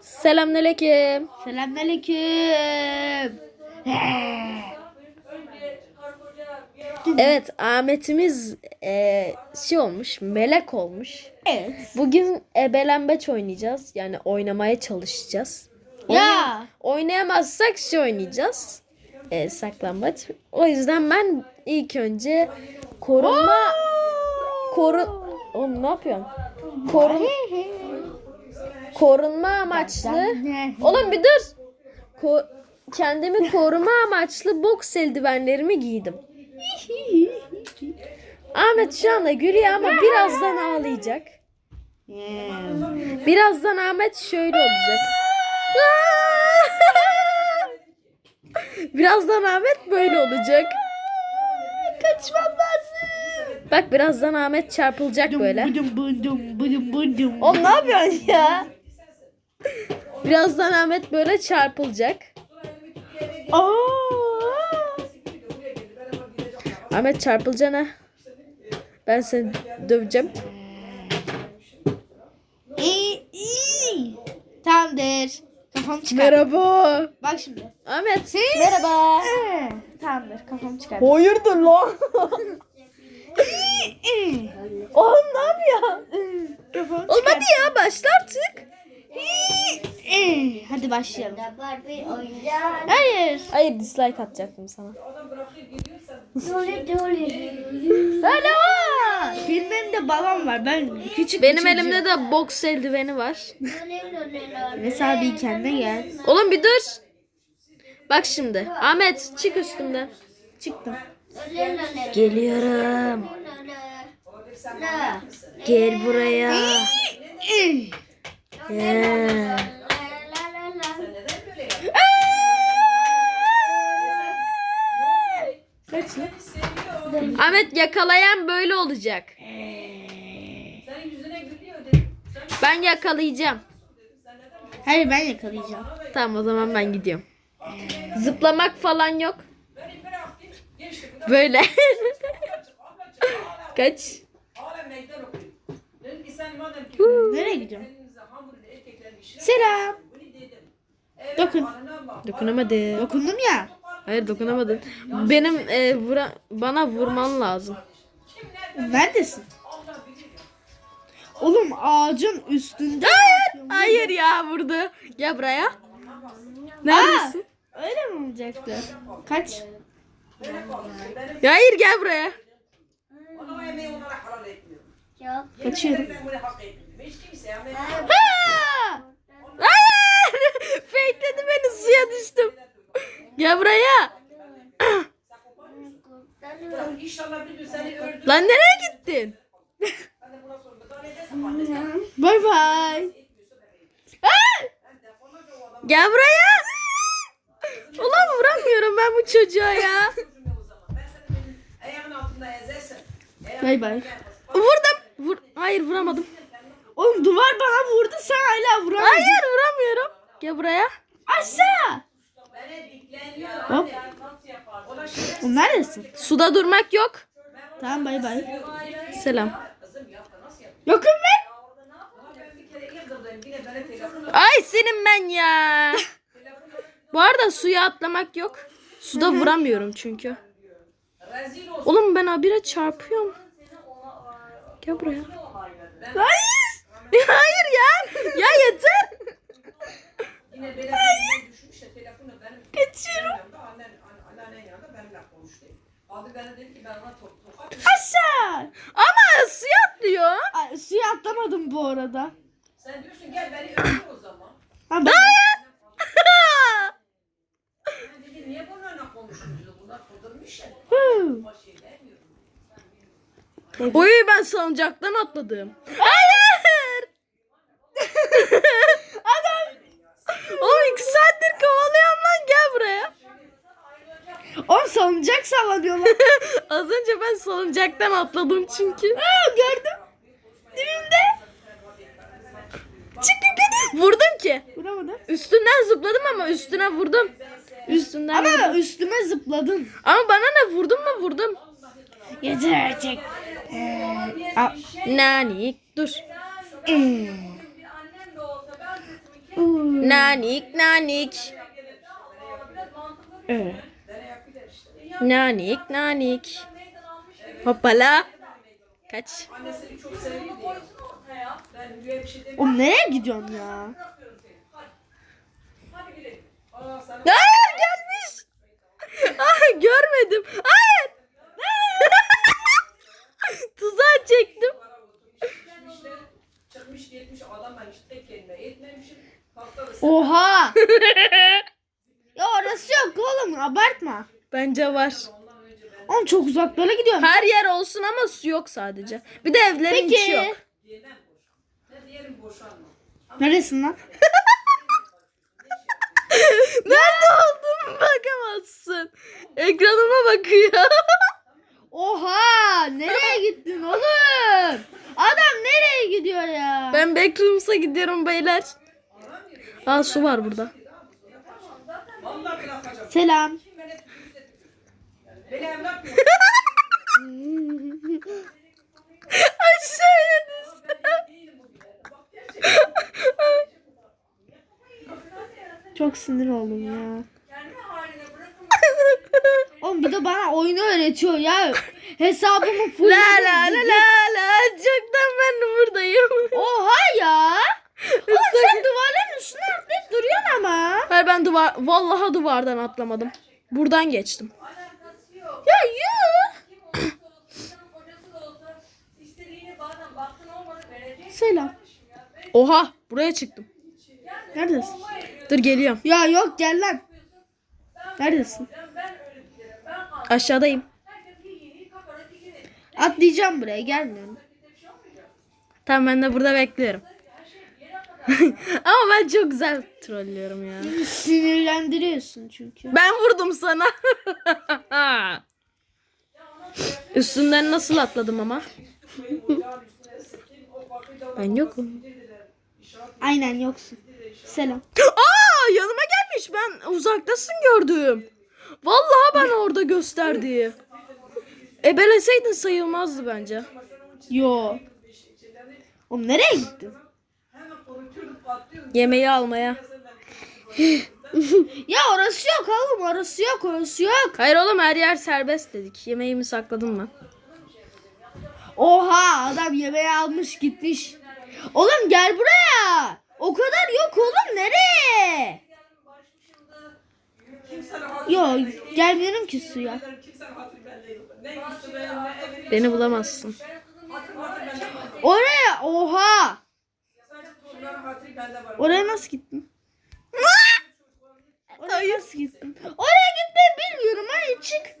Selamünaleyküm. Selamünaleyküm. Evet Ahmet'imiz eee, şey olmuş melek olmuş. Evet. Bugün ebelembeç oynayacağız. Yani oynamaya çalışacağız. Ya. Oynayamazsak şey oynayacağız. Eee saklambaç. O yüzden ben ilk önce korunma koru Oğlum ne yapıyorsun? Korun korunma amaçlı. Oğlum bir dur. Ko- kendimi koruma amaçlı boks eldivenlerimi giydim. Ahmet şu anda gülüyor ama birazdan ağlayacak. Birazdan Ahmet şöyle olacak. birazdan Ahmet böyle olacak. Kaçmam lazım. Bak birazdan Ahmet çarpılacak böyle. Oğlum ne yapıyorsun ya? Birazdan Ahmet böyle çarpılacak. Aa. Ahmet çarpılacağına. Ben seni döveceğim. İyi, iyi. Tamamdır. Kafamı çıkar. Merhaba. Bak şimdi. Ahmet. Merhaba. Ee, Tamamdır. Kafamı çıkar. Hayırdır lan? Oğlum ne yapıyor? Kafamı Oğlum hadi ya başla artık. Ee, Hadi başlayalım. Barbie oyuncak. Hayır. Hayır dislike atacaktım sana. Öyle var. Filmimde babam var. Ben küçük Benim çocuğum. elimde de boks eldiveni var. Mesela bir kendine gel. Oğlum bir dur. Bak şimdi. Ahmet çık üstümden. Çıktım. Geliyorum. Gel buraya. Ee, Ahmet yakalayan böyle olacak. Ben yakalayacağım. Hayır ben yakalayacağım. Tamam o zaman ben gidiyorum. Zıplamak falan yok. Böyle. Kaç. Nereye gidiyorum? Selam. Dokun. Dokunamadım. Dokundum ya. Hayır dokunamadın. Benim e, vura, bana vurman lazım. Neredesin? Oğlum ağacın üstünde. Hayır ya vurdu. Gel buraya. Neredesin? Aa, öyle mi olacaktı? Kaç? Ya hayır gel buraya. Kaçıyorum. Ha! Hayır. Fakeledi beni suya düştüm. Gel buraya. Lan nereye gittin? Bay bay. Gel buraya. Ulan vuramıyorum ben bu çocuğa ya. Bay bay. Vurdum. Vur. Hayır vuramadım. Oğlum duvar bana vurdu sen hala vuramadın. Hayır vuramıyorum. Gel buraya. Aşağı. Hop. Oğlum neredesin? Suda durmak yok. Tamam bay bay. Selam. Yokum ben. Ay senin ben ya. Bu arada suya atlamak yok. Suda vuramıyorum çünkü. Oğlum ben abire çarpıyorum. Gel buraya. Hayır. Hayır ya. Ya yeter. Kaçıyorum. Aşağı. Ama suya atlıyor. Ay, suya atlamadım bu arada. Sen diyorsun gel beni öldür o zaman. Ha, ben- Ben dedim niye bunlarla konuşuyorsunuz? Bunlar kudurmuş ya. Hı. Oy ben salıncaktan atladım. Hayır. Adam. Oğlum iki saattir kovalıyorum lan gel buraya. Oğlum salıncak sallanıyorlar. Az önce ben salıncaktan atladım çünkü. Aa, gördüm. Dibimde. Çık yukarı. Vurdum ki. Vuramadım. Üstünden zıpladım ama üstüne vurdum. Üstünden vurdum. Ama üstüme zıpladın. Ama bana ne vurdum mu vurdum. Yeter artık. Ee, a- Nani dur. Uuu. Nanik nanik. Evet. Nanik nanik. Hoppala. Kaç. Oğlum nereye gidiyorsun ya? Aa Hayır gelmiş. Ay görmedim. Hayır. Tuzağa çektim. Oha. ya orası yok oğlum abartma. Bence var. Oğlum çok uzaklara gidiyorum. Her yer olsun ama su yok sadece. Bir de evlerin içi Peki. yok. diyelim boşanma. Neresin lan? Nerede olduğumu bakamazsın. Ekranıma bakıyor. Oha nereye gittin oğlum? Adam nereye gidiyor ya? ben Backrooms'a gidiyorum beyler. Aa su var burada. Selam. Beni evlat mı? Aşağıya düştü. Çok sinir oldum ya. Oğlum bir de bana oyunu öğretiyor ya. Hesabımı full. La la la la la. Çoktan ben de buradayım. Oha ya. Oğlum sen duvarların üstüne atlayıp duruyorsun ama. Hayır ben duvar, vallahi duvardan atlamadım. Buradan geçtim. Ya yuh. Selam. Oha buraya çıktım. Neredesin? Dur geliyorum. Ya yok gel lan. Neredesin? Aşağıdayım. Atlayacağım buraya gelmiyorum. Tamam ben de burada bekliyorum. Ama ben çok güzel trollüyorum ya. Sinirlendiriyorsun çünkü. Ben vurdum sana. Üstünden nasıl atladım ama? ben yokum. Aynen yoksun. Selam. Aa yanıma gelmiş. Ben uzaktasın gördüm. Vallahi ben orada gösterdi. Ebeleseydin sayılmazdı bence. Yo. Oğlum nereye gittin? Yemeği almaya. Ya orası yok oğlum orası yok orası yok. Hayır oğlum her yer serbest dedik. Yemeğimi sakladım ben. Oha adam yemeği almış gitmiş. Oğlum gel buraya. O kadar yok oğlum nereye? Kimsenin hatırı Yo gelmiyorum ki suya. yok. Beni bulamazsın. Yok. Oraya oha. Oraya nasıl gittin? Oraya nasıl gittin? Oraya gitmeyi bilmiyorum hadi çık.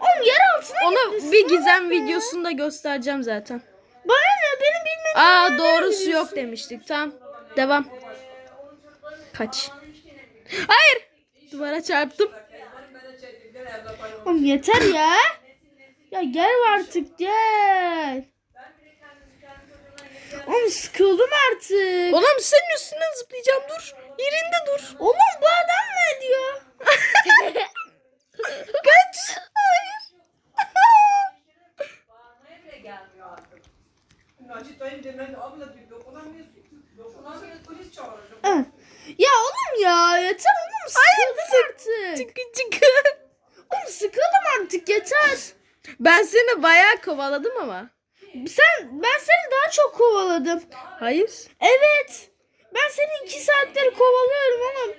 Oğlum yer altına Onu gitmişsin. bir gizem videosunda göstereceğim zaten. Bana ne benim bilmem. Aa doğrusu yok demiştik. Tamam. Devam. Kaç. Hayır. Duvara çarptım. Oğlum yeter ya. Ya gel artık gel. Oğlum sıkıldım artık. Oğlum senin üstünden zıplayacağım dur. Yerinde dur. Oğlum bu adam ne diyor? Kaç. Hayır. Ah. Ya oğlum ya yeter oğlum sıkıldım artık. Çıkı çıkı. Oğlum sıkıldım artık yeter. Ben seni bayağı kovaladım ama. Sen ben seni daha çok kovaladım. Hayır. Evet. Ben seni iki saattir kovalıyorum oğlum.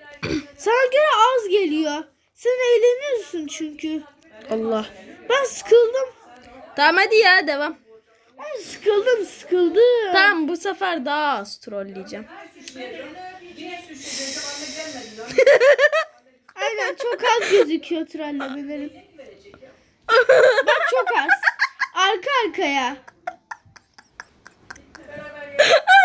Sana göre az geliyor. Sen eğleniyorsun çünkü. Allah. Ben sıkıldım. Tamam hadi ya devam. Ay sıkıldım sıkıldım. Tamam bu sefer daha az trolleyeceğim. Aynen çok az gözüküyor trallemelerim. Bak çok az. Arka arkaya.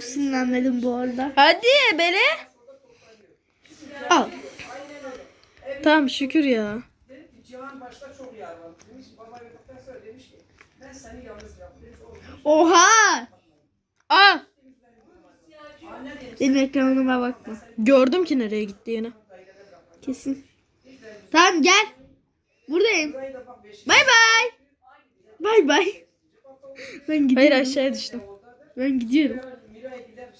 Çok sinirlenmedim bu arada. Hadi bele. Al. Tamam şükür ya. Oha! Aa Benim ekranıma bakma. gördüm ki nereye gittiğini. Kesin. Tamam gel. Buradayım. Bay bay. Bay bay. Ben gidiyorum. Hayır aşağıya düştüm. Ben gidiyorum.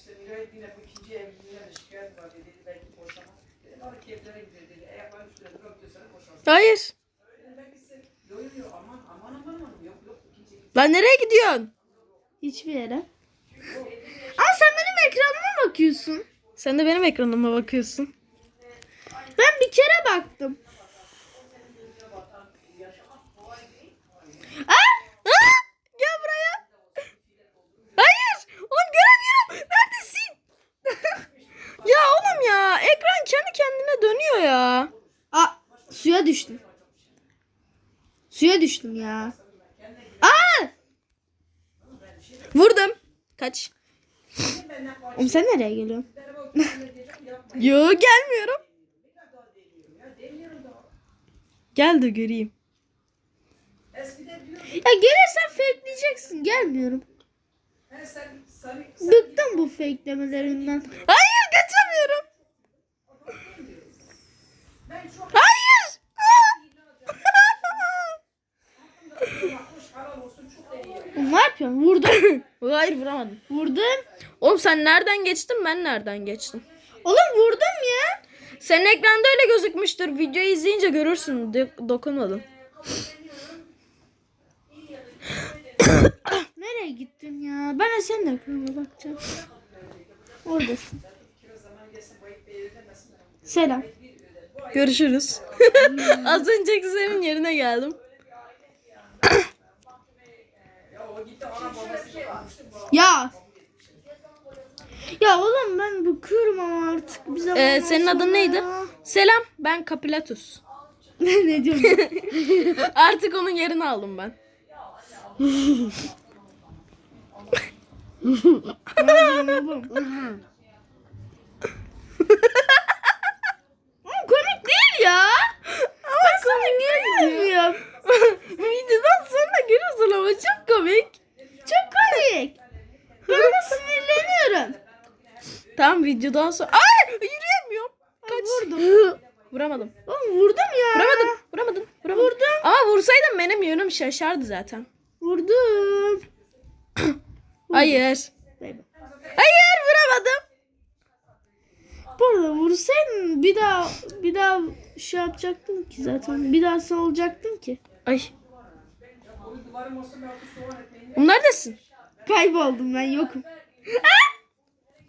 İşte yine bu ikinci evliliğine de şikayet var dedi. Belki boşamaz. Dedim hareketlere gider dedi. Ayakların üstüne durup diyorsan boşamaz. Hayır. Dedim ben gitsin. Yok yok yok aman aman aman aman yok yok ikinci Lan nereye gidiyorsun? Hiçbir yere. Ama sen benim ekranıma bakıyorsun. Sen de benim ekranıma bakıyorsun. Ben bir kere baktım. Aa! Aa! Gel buraya. Hayır. Oğlum göremiyorum. Neredesin? Ya oğlum ya. Ekran kendi kendine dönüyor ya. Aa, suya düştüm. Suya düştüm ya. Aa! Vurdum. Kaç. Oğlum sen nereye geliyorsun? Yo gelmiyorum. Gel de göreyim. Ya gelirsen fakeleyeceksin. Gelmiyorum. Bıktım bu fakelemelerinden. Hayır geçemiyorum. Hayır. ne yapıyorsun? Vurdum. Hayır vuramadım. Vurdum. Oğlum sen nereden geçtin ben nereden geçtim? Oğlum vurdum ya. Senin ekranda öyle gözükmüştür. Videoyu izleyince görürsün. Do- dokunmadım. Nereye gittin ya? Ben de senin ekranına bakacağım. Oradasın. Selam. Görüşürüz. Az önceki senin yerine geldim. Ya. Ya. Ya oğlum ben bıkıyorum ama artık zaman Ee, senin adın sonra neydi? ya. Selam ben Kapilatus. ne diyorsun? Artık onun yerini aldım ben. Komik değil ya. ben sana gülmüyorum. Videodan sonra görürsün ama çok komik. Çok komik. Ben ona sinirleniyorum. Tamam videodan sonra... Ay yürüyemiyorum. Kaç. Vurdum. Vuramadım. Oğlum vurdum ya. Vuramadın. Vuramadın. Vuramadın. Vurdum. Ama vursaydın benim yönüm şaşardı zaten. Vurdum. Hayır. Hayır vuramadım. Bu arada vursaydın bir daha bir daha şey yapacaktım ki zaten. Bir daha sen ki. Ay. Neredesin? Kayboldum ben yokum.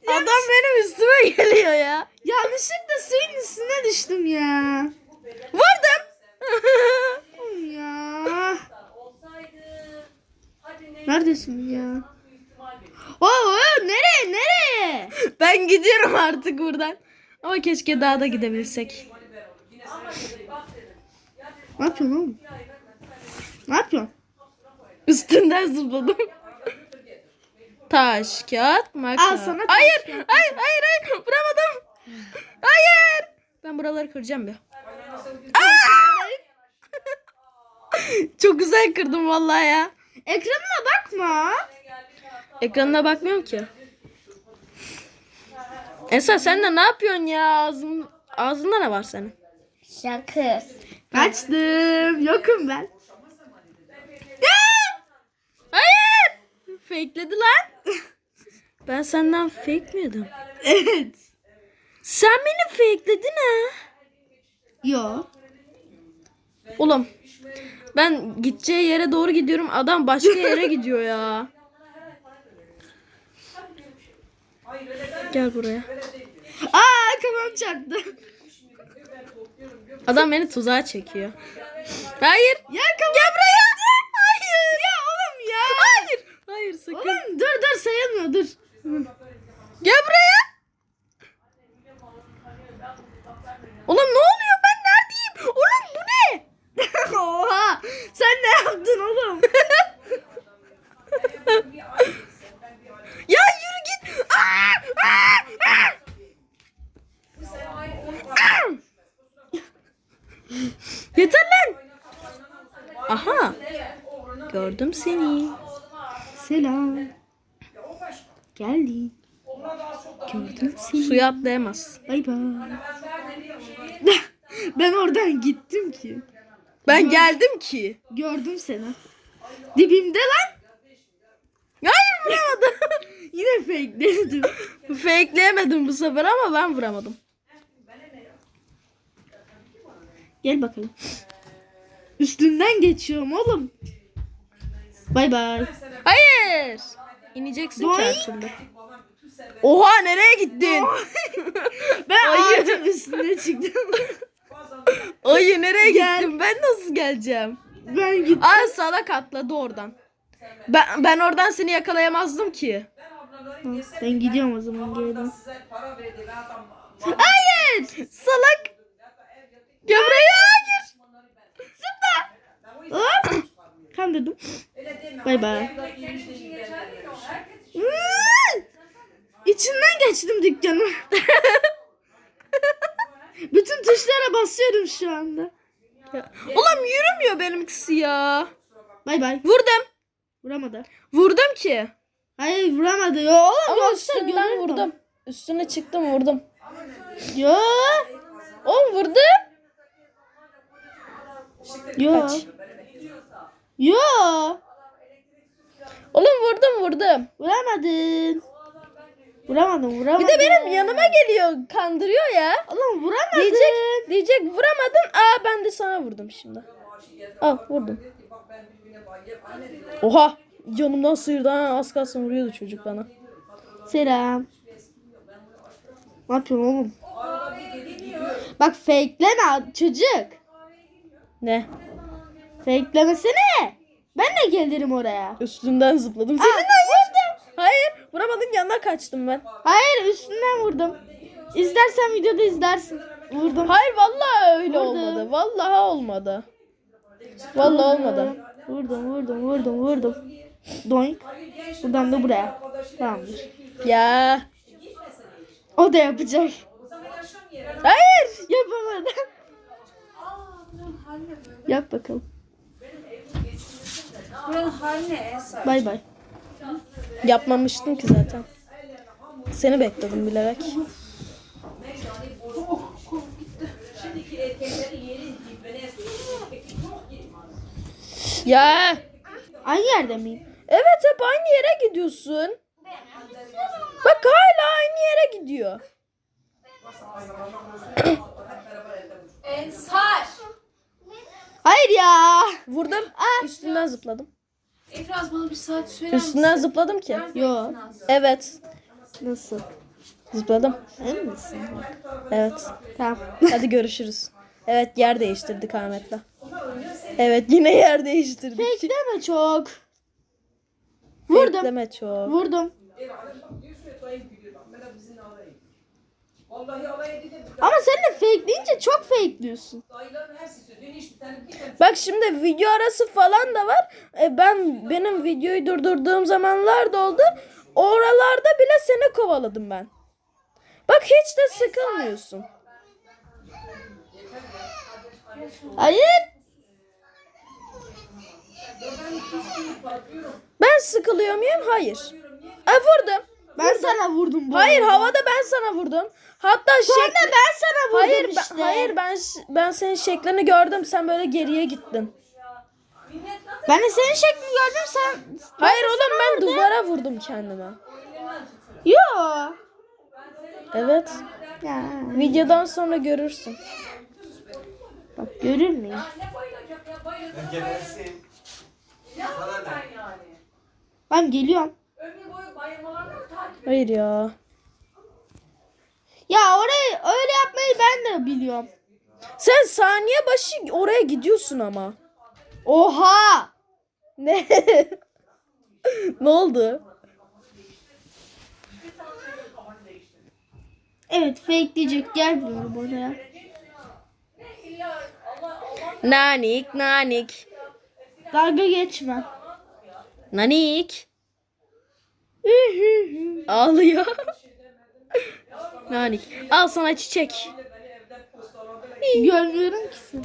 Adam benim üstüme geliyor ya. Yanlışlıkla suyun üstüne düştüm ya. Vurdum. Ya. Neredesin ya? Oo, nereye nereye? ben gidiyorum artık buradan. Ama keşke daha da gidebilsek. Ne yapıyorsun oğlum? Ne yapıyorsun? Üstünden zıpladım. Taş, kağıt, makas. Al sana taş, hayır, kağıt, hayır, hayır, hayır. Vuramadım. Hayır. Ben buraları kıracağım bir. Çok güzel kırdım vallahi ya. Ekranına bakma. Ekranına bakmıyorum ki. Esra sen de ne yapıyorsun ya? Ağzın, ağzında ne var senin? Şakır. Kaçtım. Yokum ben. Hayır. Fakeledi lan. Ben senden fake miydim? Evet. Sen beni fakeledin ha. Yo. Oğlum ben gideceği yere doğru gidiyorum. Adam başka yere gidiyor ya. Gel buraya. Aa kafam çarptı. Adam beni tuzağa çekiyor. Hayır. Ya kafam. Gel buraya. Hayır. Ya oğlum ya. Hayır. Hayır sakın. Oğlum dur dur sayılmıyor dur. Gel buraya. Oğlum ne oluyor? Ben neredeyim? Oğlum bu ne? Oha. Sen ne yaptın oğlum? Gördüm seni. Selam. Geldim. Gördüm seni. Suya atlayamaz. Bay bay. ben oradan gittim ki. Ben geldim ki. Gördüm seni. Dibimde lan. Hayır vuramadım. Yine fakeledim. Fakeleyemedim bu sefer ama ben vuramadım. Gel bakalım. Üstünden geçiyorum oğlum. Bay bay. Hayır. İneceksin ki her türlü. Oha nereye gittin? Ben ağacın üstüne çıktım. Ayı nereye Gel. gittin? Ben nasıl geleceğim? ben gittim. Aa salak atladı oradan. Ben, ben oradan seni yakalayamazdım ki. Ben gidiyorum o zaman adam Hayır. Salak. Gömreğe hayır. Hop. Kandırdım. Bay bay. Hmm. İçinden geçtim dükkanı. Bütün tuşlara basıyorum şu anda. Ulan yürümüyor benimkisi ya. Bay bay. Vurdum. Vuramadı. Vurdum ki. Hayır vuramadı. Yo oğlum Ama üstünden vurdum. Üstüne çıktım vurdum. Yo. Oğlum vurdum. Yo. Kaç. Yo. Oğlum vurdum vurdum. Vuramadın. Vuramadın vuramadın. Bir de benim yanıma geliyor kandırıyor ya. Oğlum vuramadın. Diyecek diyecek vuramadın. Aa ben de sana vurdum şimdi. Al vurdum. Oha yanımdan sıyırdı ha az kalsın vuruyordu çocuk bana. Selam. Ne yapıyorsun oğlum? Bak fakeleme çocuk. Ne? Fakelemesene. Ben de gelirim oraya. Üstünden zıpladım. Senin hayır. Hayır vuramadım yanına kaçtım ben. Hayır üstünden vurdum. İzlersen videoda izlersin. Vurdum. Hayır vallahi öyle Vurdum. olmadı. Vallahi olmadı. Vallahi olmadı. Vurdum vurdum vurdum vurdum. Doink. Buradan da buraya. Tamamdır. Ya. O da yapacak. Hayır. Yapamadım. Yap bakalım. Bay bay. Yapmamıştım ki zaten. Seni bekledim bilerek. Ya. Aynı yerde miyim? Evet hep aynı yere gidiyorsun. Bak hala aynı yere gidiyor. Hayır ya. Vurdum. Üstünden zıpladım. İfraz bana bir saat söyler Üstünden zıpladım ki. Yo. Evet. Nasıl? Zıpladım. Emin misin? Evet. Tamam. Hadi görüşürüz. Evet yer değiştirdik Ahmet'le. Evet yine yer değiştirdik. Bekleme çok. Vurdum. Bekleme çok. Vurdum. Ama sen de fake deyince çok fake diyorsun. Bak şimdi video arası falan da var. E, ben benim videoyu durdurduğum zamanlar da oldu. Oralarda bile seni kovaladım ben. Bak hiç de sıkılmıyorsun. Hayır. Ben sıkılıyor muyum? Hayır. E, vurdum. Ben sana vurdum bu Hayır arada. havada ben sana vurdum. Hatta Sonra şekli... ben sana vurdum Hayır ben, işte. hayır ben ben senin şeklini gördüm. Sen böyle geriye gittin. Ben de senin şeklini gördüm sen. Hayır oğlum ben duvara vurdum kendime. Yo. Evet. Ya. Videodan sonra görürsün. Bak görür müyüm? Ben geliyorum. Hayır ya. Ya orayı öyle yapmayı ben de biliyorum. Sen saniye başı oraya gidiyorsun ama. Oha. Ne? ne oldu? Evet fake diyecek gelmiyorum oraya. Nanik, nanik. Dalga geçme. Nanik. Ağlıyor. nanik. Al sana çiçek. Görmüyorum ki seni.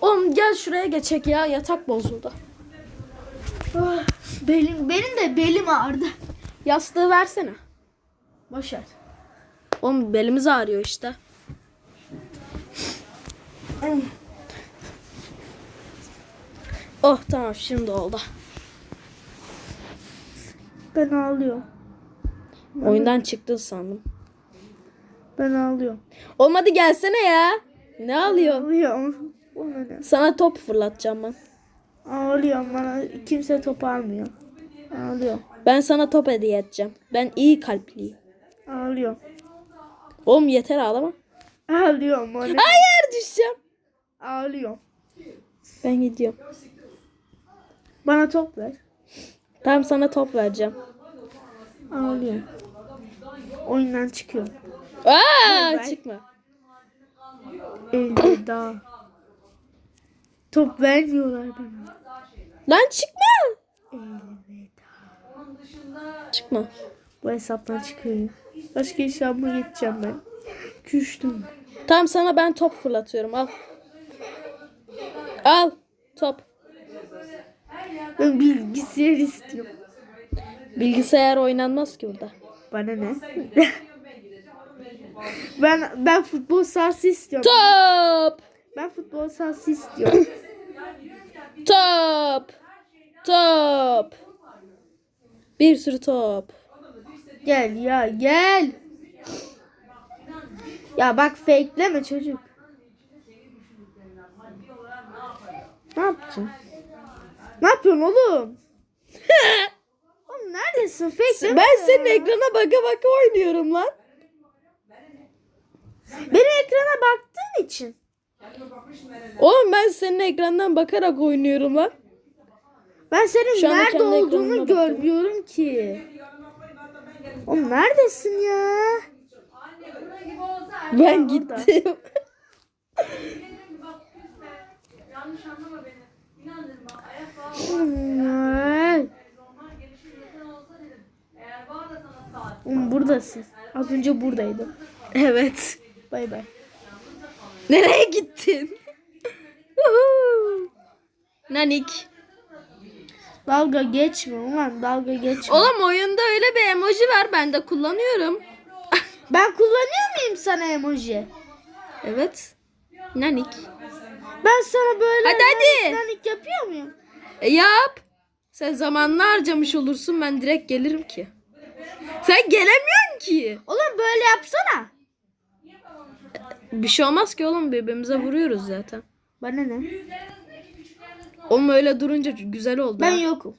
Oğlum gel şuraya geçek ya. Yatak bozuldu. Ah, belim, benim de belim ağrıdı. Yastığı versene. Boş ver. Oğlum belimiz ağrıyor işte. Oh tamam şimdi oldu. Ben ağlıyorum. Oyundan çıktın sandım. Ben ağlıyorum. Olmadı gelsene ya. Ne alıyorsun? Ağlıyorum. Sana top fırlatacağım ben. Ağlıyorum bana kimse top almıyor. Ağlıyorum. Ben sana top hediye edeceğim. Ben iyi kalpliyim. Ağlıyorum. Oğlum yeter ağlama. Ağlıyorum bana. Hayır düşeceğim. Ağlıyorum. Ben gidiyorum. Bana top ver. Tamam sana top vereceğim. Ağlıyorum. Oyundan çıkıyorum. Aa ben- çıkma. Elveda. Top vermiyorlar bana. Lan çıkma. Çıkma. Bu hesaptan çıkıyorum. Başka hesabıma geçeceğim ben. Küstüm. Tamam sana ben top fırlatıyorum al. Al top. Ben bilgisayar istiyorum. Bilgisayar oynanmaz ki burada. Bana ne? ben ben futbol sahası istiyorum. Top. Ben futbol sahası istiyorum. Top. Top. Bir sürü top. gel ya gel. Ya bak fakeleme çocuk. Ne yapacaksın? Ne yapıyorsun oğlum? oğlum neredesin? Fakeleme. Ben senin ekrana baka baka oynuyorum lan. Benim ekrana baktığın için. Oğlum ben senin ekrandan bakarak oynuyorum lan. Ben senin Şu anda nerede kendi ekranıma olduğunu bakıyorum. görmüyorum ki. Oğlum neredesin ya? Ben gittim. Yanlış anlama buradasın. Az önce buradaydın. evet. Bay bay. Nereye gittin? Nanik. Dalga geçme ulan dalga geçme. Oğlum oyunda öyle bir emoji var ben de kullanıyorum. Ben kullanıyor muyum sana emoji? Evet. Nanik. Ben sana böyle Hadi, hadi. nanik yapıyor muyum? E, yap. Sen zamanını harcamış olursun ben direkt gelirim ki. Sen gelemiyorsun ki. Oğlum böyle yapsana. Bir şey olmaz ki oğlum birbirimize vuruyoruz zaten. Bana ne? Oğlum öyle durunca güzel oldu. Ben ha. yokum.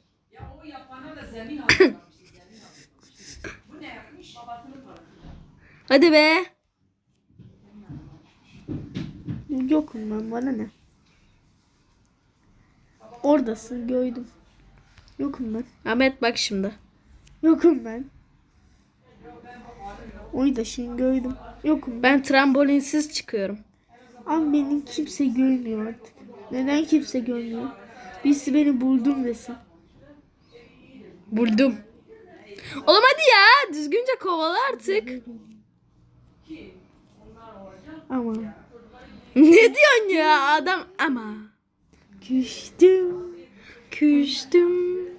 Hadi be. Yokum ben bana ne? Oradasın gördüm. Yokum ben. Ahmet bak şimdi. Yokum ben. Oy da şimdi gördüm. Yokum ben. Ben trambolinsiz çıkıyorum. Ama beni kimse görmüyor artık. Neden kimse görmüyor? Birisi beni buldum desin. Buldum. Oğlum hadi ya düzgünce kovala artık. Ama ne diyorsun ya adam ama. Küstüm. Küstüm.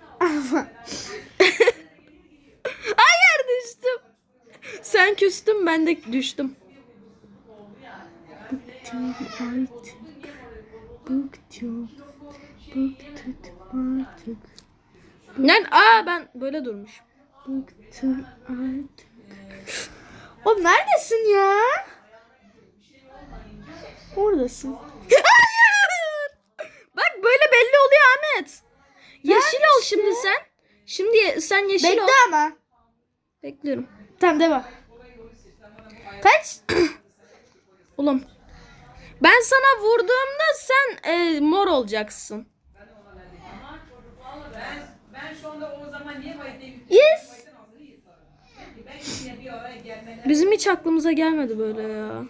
Hayır düştüm. Sen küstün ben de düştüm. bıktım artık. Bıktım. Bıktım artık. Lan aa ben böyle durmuş. Bıktım artık. Oğlum neredesin ya? Oradasın. Hayır. Bak böyle belli Ahmet. Yeşil ol şimdi sen. Şimdi sen yeşil Bekle ol. ama. Bekliyorum. Tamam devam. Kaç? Oğlum. Ben sana vurduğumda sen e, mor olacaksın. Yes. Bizim hiç aklımıza gelmedi böyle ya.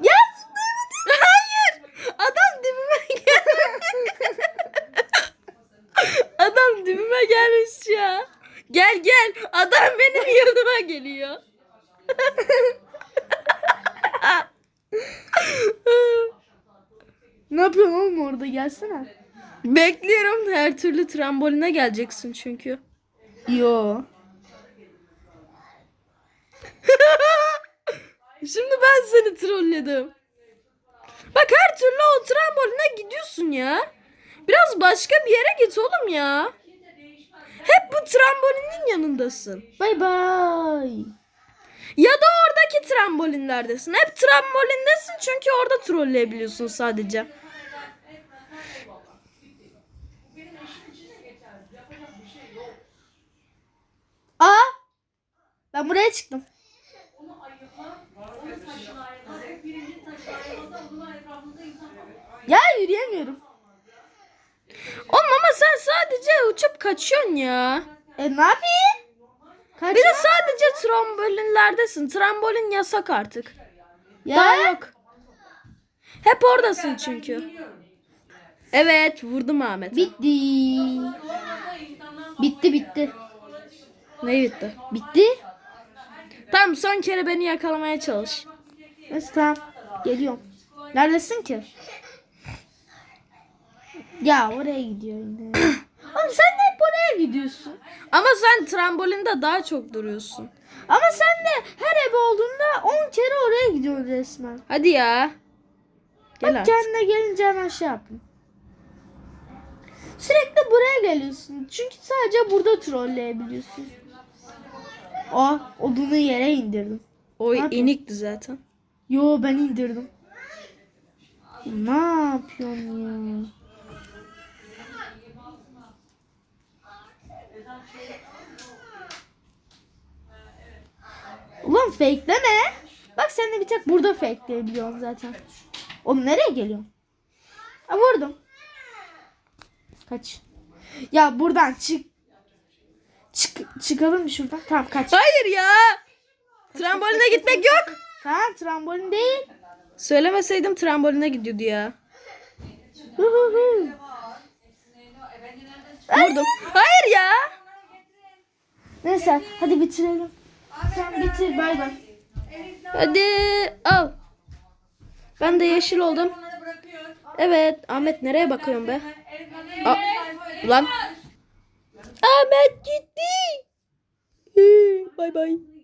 Yes. Hayır. Adam dibime gelmiş. Adam dibime gelmiş ya. Gel gel. Adam benim yanıma geliyor. Ne yapıyorsun oğlum orada? gelsene. Bekliyorum. Her türlü tramboline geleceksin çünkü. Yo. Şimdi ben seni trolledim. Bak her türlü o tramboline gidiyorsun ya. Biraz başka bir yere git oğlum ya. Hep bu trambolinin yanındasın. Bay bay. Ya da oradaki trambolinlerdesin. Hep trambolindesin çünkü orada trolleyebiliyorsun sadece. Aa. Ben buraya çıktım. Ya yürüyemiyorum. Oğlum ama sen sadece uçup kaçıyorsun ya. E ne yapayım? Kaç Bir de sadece trambolinlerdesin. Trambolin yasak artık. ya. Daha yok. Hep oradasın çünkü. Evet vurdum Ahmet. Bitti. Bitti bitti. Ne bitti? Bitti. Tamam son kere beni yakalamaya çalış. Neyse tamam. Geliyorum. Neredesin ki? Ya oraya gidiyor yine. Oğlum sen de hep oraya gidiyorsun. Ama sen trambolinde daha çok duruyorsun. Ama sen de her ev olduğunda 10 kere oraya gidiyorsun resmen. Hadi ya. Gel Bak artık. kendine gelince hemen şey yapın. Sürekli buraya geliyorsun. Çünkü sadece burada trolleyebiliyorsun. O odunu yere indirdim. O Ne inikti zaten. Yo ben indirdim. Ne yapıyorsun ya? Ulan fakeleme. Bak sen de bir tek burada fakeleyebiliyorsun zaten. Oğlum nereye geliyorsun? Ha vurdum. Kaç. Ya buradan çık. Çık çıkalım mı şuradan? Tamam kaç. Hayır ya. Tramboline gitmek yok. Tamam trambolin değil. Söylemeseydim tramboline gidiyordu ya. Hı hı hı. Vurdum. Hayır ya. Neyse hadi bitirelim. Sen bitir bay bay. Hadi al. Ben de yeşil oldum. Evet. Ahmet nereye bakıyorsun be? Aa, ulan. Ahmet gitti. Bay bay.